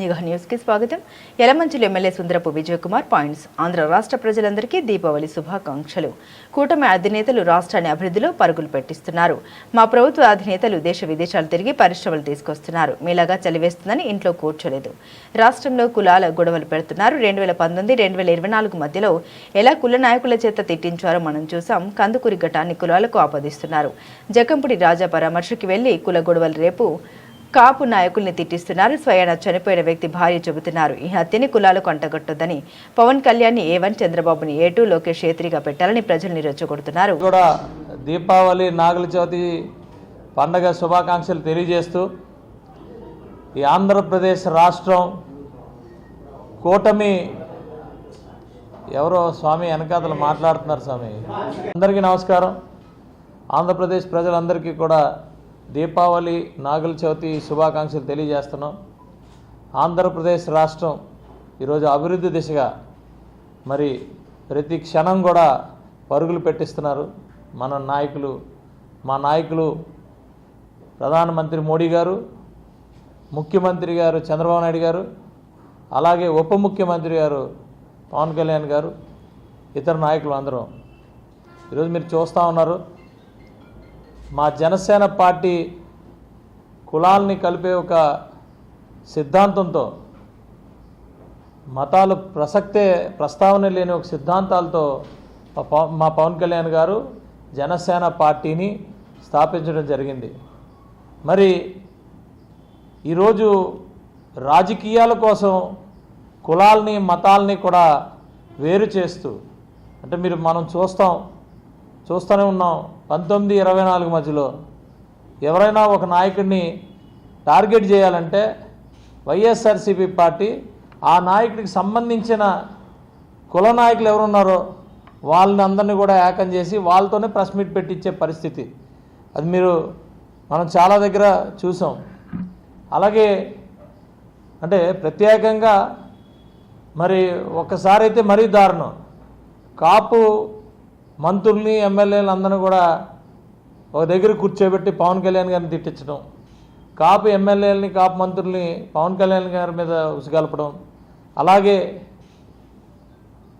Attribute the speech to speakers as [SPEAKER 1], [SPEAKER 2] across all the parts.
[SPEAKER 1] నిఘా న్యూస్కి స్వాగతం. Yelamanchili MLA Sundarapu Vijayakumar points. Andhra రాష్ట్ర ప్రజలందరికీ దీపావళి శుభాకాంక్షలు. కూటమి అధినేతలు రాష్ట్రాన్ని అభివృద్ధిలో పరుగులు పెట్టిస్తున్నారు. మా ప్రభుత్వ అధినేతలు దేశ విదేశాలు తిరిగి పరిశ్రమలు తీసుకొస్తున్నారు. మీలాగా చలివేస్తుందని ఇంట్లో కూర్చోలేదు. రాష్ట్రంలో కులాల గొడవలు పెడుతున్నారు. రెండు వేల పంతొమ్మిది రెండు వేల ఇరవై నాలుగు మధ్యలో ఎలా కుల నాయకుల చేత తిట్టించారో మనం చూసాం. కందుకూరి ఘటాన్ని కులాలకు ఆపాదిస్తున్నారు. జకంపుడి రాజా పరామర్శకి వెళ్ళి కుల గొడవలు రేపు కాపు నాయకుల్ని తిట్టిస్తున్నారు. స్వయాన చనిపోయిన వ్యక్తి భార్య చెబుతున్నారు. ఈ హత్యని కులాలకు అంటగట్టొద్దని పవన్ కళ్యాణ్ ఏవన్ చంద్రబాబుని ఏ టూ లోకేష్ ఏత్రిగా పెట్టాలని ప్రజల్ని రెచ్చగొడుతున్నారు
[SPEAKER 2] కూడా దీపావళి నాగుల చవితి పండగ శుభాకాంక్షలు తెలియజేస్తూ ఈ ఆంధ్రప్రదేశ్ రాష్ట్రం కూటమి ఎవరో స్వామి వెనకాతలు మాట్లాడుతున్నారు స్వామి. అందరికీ నమస్కారం. ఆంధ్రప్రదేశ్ ప్రజలందరికీ కూడా దీపావళి నాగుల చవితి శుభాకాంక్షలు తెలియజేస్తున్నాం. ఆంధ్రప్రదేశ్ రాష్ట్రం ఈరోజు అభివృద్ధి దిశగా మరి ప్రతి క్షణం కూడా పరుగులు పెట్టిస్తున్నారు. మన నాయకులు మా నాయకులు ప్రధానమంత్రి మోడీ గారు ముఖ్యమంత్రి గారు చంద్రబాబు నాయుడు గారు అలాగే ఉప ముఖ్యమంత్రి గారు పవన్ కళ్యాణ్ గారు ఇతర నాయకులు అందరం. ఈరోజు మీరు చూస్తూ ఉన్నారు. మా జనసేన పార్టీ కులాల్ని కలిపే ఒక సిద్ధాంతంతో మతాలు ప్రసక్తే ప్రస్తావన లేని ఒక సిద్ధాంతాలతో మా పవన్ కళ్యాణ్ గారు జనసేన పార్టీని స్థాపించడం జరిగింది. మరి ఈరోజు రాజకీయాల కోసం కులాల్ని మతాల్ని కూడా వేరు చేస్తూ అంటే మీరు మనం చూస్తాం చూస్తూనే ఉన్నాం పంతొమ్మిది ఇరవై నాలుగు మధ్యలో ఎవరైనా ఒక నాయకుడిని టార్గెట్ చేయాలంటే వైఎస్ఆర్సీపీ పార్టీ ఆ నాయకుడికి సంబంధించిన కుల నాయకులు ఎవరున్నారో వాళ్ళని అందరినీ కూడా ఏకం చేసి వాళ్ళతోనే ప్రెస్ మీట్ పెట్టించే పరిస్థితి. అది మీరు మనం చాలా దగ్గర చూసాం. అలాగే అంటే ప్రత్యేకంగా మరి ఒక్కసారైతే మరీ దారుణం. కాపు మంత్రుల్ని ఎమ్మెల్యేలు అందరిని కూడా ఒక దగ్గర కూర్చోబెట్టి పవన్ కళ్యాణ్ గారిని తిట్టించడం కాపు ఎమ్మెల్యేలని కాపు మంత్రుల్ని పవన్ కళ్యాణ్ గారి మీద ఉసిగలపడం అలాగే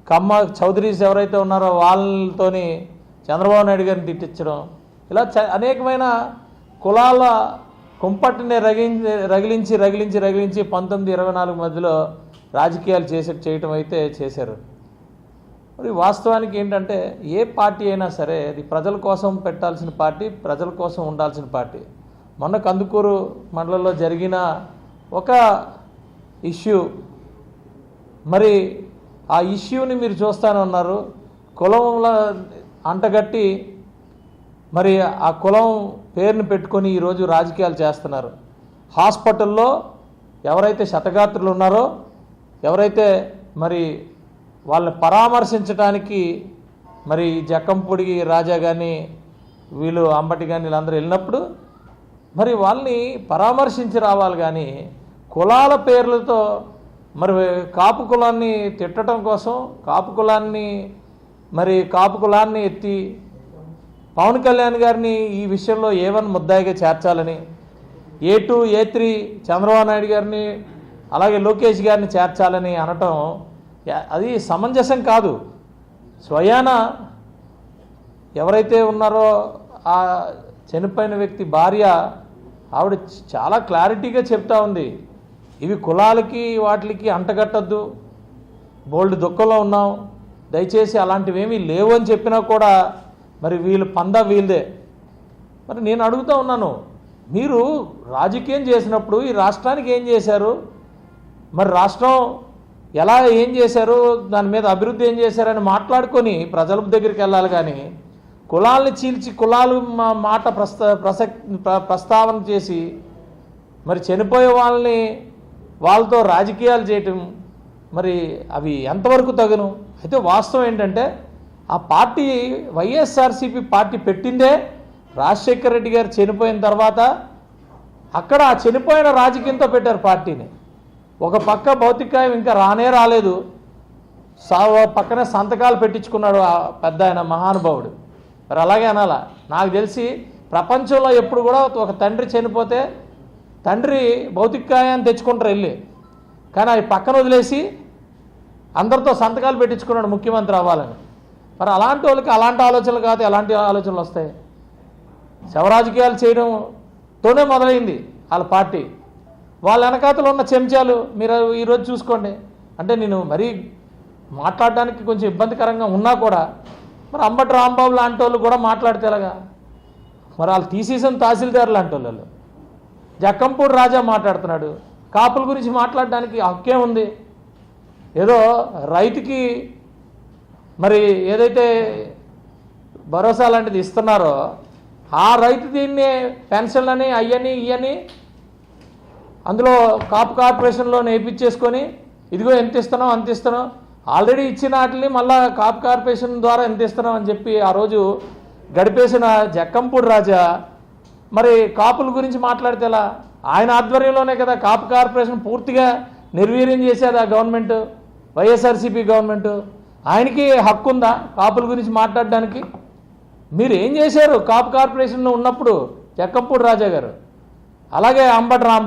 [SPEAKER 2] కమ్మ చౌదరీస్ ఎవరైతే ఉన్నారో వాళ్ళతోని చంద్రబాబు నాయుడు గారిని తిట్టించడం ఇలా చ అనేకమైన కులాల కుంపట్టిని రగిలించి రగిలించి రగిలించి రగిలించి పంతొమ్మిది ఇరవై నాలుగు మధ్యలో రాజకీయాలు చేసే చేయటం అయితే చేశారు. మరి వాస్తవానికి ఏంటంటే ఏ పార్టీ అయినా సరే అది ప్రజల కోసం పెట్టాల్సిన పార్టీ ప్రజల కోసం ఉండాల్సిన పార్టీ. మొన్న కందుకూరు మండలంలో జరిగిన ఒక ఇష్యూ. మరి ఆ ఇష్యూని మీరు చూస్తానే ఉన్నారు కులంలో అంటగట్టి మరి ఆ కులం పేరుని పెట్టుకొని ఈరోజు రాజకీయాలు చేస్తున్నారు. హాస్పిటల్లో ఎవరైతే శతగాత్రులు ఉన్నారో ఎవరైతే మరి వాళ్ళని పరామర్శించడానికి మరి జక్కంపొడి రాజా కానీ వీళ్ళు అంబటి కానీ వీళ్ళందరూ వెళ్ళినప్పుడు మరి వాళ్ళని పరామర్శించి రావాలి కానీ కులాల పేర్లతో మరి కాపు కులాన్ని తిట్టడం కోసం కాపు కులాన్ని మరి కాపు కులాన్ని ఎత్తి పవన్ కళ్యాణ్ గారిని ఈ విషయంలో ఏ వన్ ముద్దాయిగా చేర్చాలని A two A three Chandrababu Naidu గారిని అలాగే లోకేష్ గారిని చేర్చాలని అనటం అది సమంజసం కాదు. స్వయాన ఎవరైతే ఉన్నారో ఆ చనిపోయిన వ్యక్తి భార్య ఆవిడ చాలా క్లారిటీగా చెప్తా ఉంది. ఇవి కులాలకి వాటికి అంటగట్టద్దు. బోల్డ్ దుఃఖంలో ఉన్నాం దయచేసి అలాంటివేమీ లేవు అని చెప్పినా కూడా మరి వీళ్ళు పందా వీళ్ళదే. మరి నేను అడుగుతా ఉన్నాను మీరు రాజకీయం చేసినప్పుడు ఈ రాష్ట్రానికి ఏం చేశారు? మరి రాష్ట్రం ఎలా ఏం చేశారు దాని మీద అభివృద్ధి ఏం చేశారని మాట్లాడుకొని ప్రజల దగ్గరికి వెళ్ళాలి కానీ కులాల్ని చీల్చి కులాలు మా- మాట ప్రస్తా ప్రసక్ ప్ర- ప్రస్తావన చేసి మరి చనిపోయే వాళ్ళని వాళ్ళతో రాజకీయాలు చేయటం మరి అవి ఎంతవరకు తగును? అయితే వాస్తవం ఏంటంటే ఆ పార్టీ వైఎస్ఆర్సీపీ పార్టీ పెట్టిందే రాజశేఖర రెడ్డి గారు చనిపోయిన తర్వాత అక్కడ ఆ చనిపోయిన రాజకీయంతో పెట్టారు పార్టీని. ఒక పక్క భౌతికాయం ఇంకా రానే రాలేదు. సా పక్కనే సంతకాలు పెట్టించుకున్నాడు ఆ పెద్ద ఆయన మహానుభావుడు. మరి అలాగే అనాలా? నాకు తెలిసి ప్రపంచంలో ఎప్పుడు కూడా ఒక తండ్రి చనిపోతే తండ్రి భౌతికాయాన్ని తెచ్చుకుంటారు వెళ్ళి. కానీ అవి పక్కన వదిలేసి అందరితో సంతకాలు పెట్టించుకున్నాడు ముఖ్యమంత్రి అవ్వాలని. మరి అలాంటి వాళ్ళకి అలాంటి ఆలోచనలు కాదు ఎలాంటి ఆలోచనలు వస్తాయి? శవరాజకీయాలు చేయడంతోనే మొదలైంది వాళ్ళ పార్టీ. వాళ్ళ వెనకాతలు ఉన్న చెంచాలు మీరు ఈరోజు చూసుకోండి. అంటే నేను మరీ మాట్లాడడానికి కొంచెం ఇబ్బందికరంగా ఉన్నా కూడా మరి అంబటి రాంబాబు లాంటి వాళ్ళు కూడా మాట్లాడితే ఎలాగా? మరి వాళ్ళు తీసేసిన తహసీల్దారు లాంటి వాళ్ళు. జక్కంపూడి రాజా మాట్లాడుతున్నాడు. కాపుల గురించి మాట్లాడడానికి హక్కే ఉంది. ఏదో రైతుకి మరి ఏదైతే భరోసా లాంటిది ఇస్తున్నారో ఆ రైతు దీన్ని పెన్షన్లని అయ్యని ఇయ్యని అందులో కాపు కార్పొరేషన్లో నేర్పించేసుకొని ఇదిగో ఎంత ఇస్తున్నాం అంత ఇస్తున్నాం ఆల్రెడీ ఇచ్చిన వాటిని మళ్ళా కాపు కార్పొరేషన్ ద్వారా ఎంత ఇస్తున్నాం అని చెప్పి ఆ రోజు గడిపేసిన జక్కంపూడి రాజా మరి కాపుల గురించి మాట్లాడితే ఎలా? ఆయన ఆధ్వర్యంలోనే కదా కాపు కార్పొరేషన్ పూర్తిగా నిర్వీర్యం చేసేది ఆ గవర్నమెంట్ వైఎస్ఆర్సీపీ గవర్నమెంట్. ఆయనకి హక్కు ఉందా కాపుల గురించి మాట్లాడడానికి? మీరు ఏం చేశారు కాపు కార్పొరేషన్లో ఉన్నప్పుడు జక్కంపూడి రాజా గారు? అలాగే అంబటి రామ్